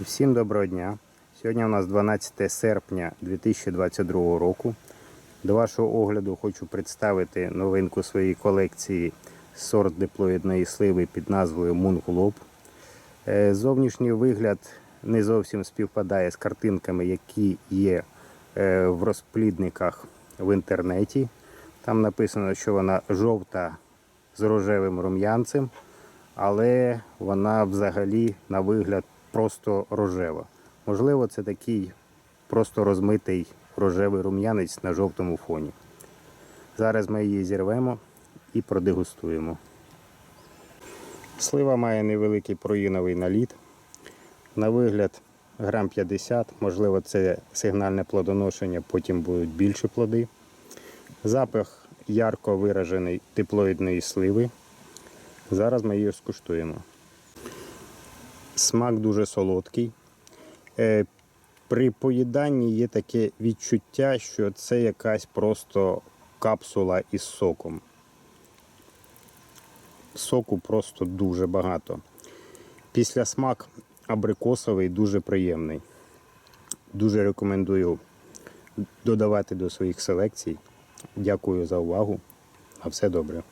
Всім доброго дня. Сьогодні у нас 12 серпня 2022 року. До вашого огляду хочу представити новинку своєї колекції сорт диплоїдної сливи під назвою Мунглоб. Е, Зовнішній вигляд не зовсім співпадає з картинками, які є е, в розплідниках в інтернеті. Там написано, що вона жовта з рожевим рум'янцем, але вона взагалі на вигляд просто рожева. Можливо, це такий просто розмитий рожевий рум'янець на жовтому фоні. Зараз ми її зірвемо і продегустуємо. Слива має невеликий проїновий наліт. На вигляд грам 50, можливо, це сигнальне плодоношення, потім будуть більші плоди. Запах ярко виражений теплоїдної сливи. Зараз ми її скуштуємо. Смак дуже солодкий. Е, При поїданні є таке відчуття, що це якась просто капсула із соком. Соку просто дуже багато. Після смак абрикосовий дуже приємний. Дуже рекомендую додавати до своїх селекцій. Дякую за увагу. На все добре.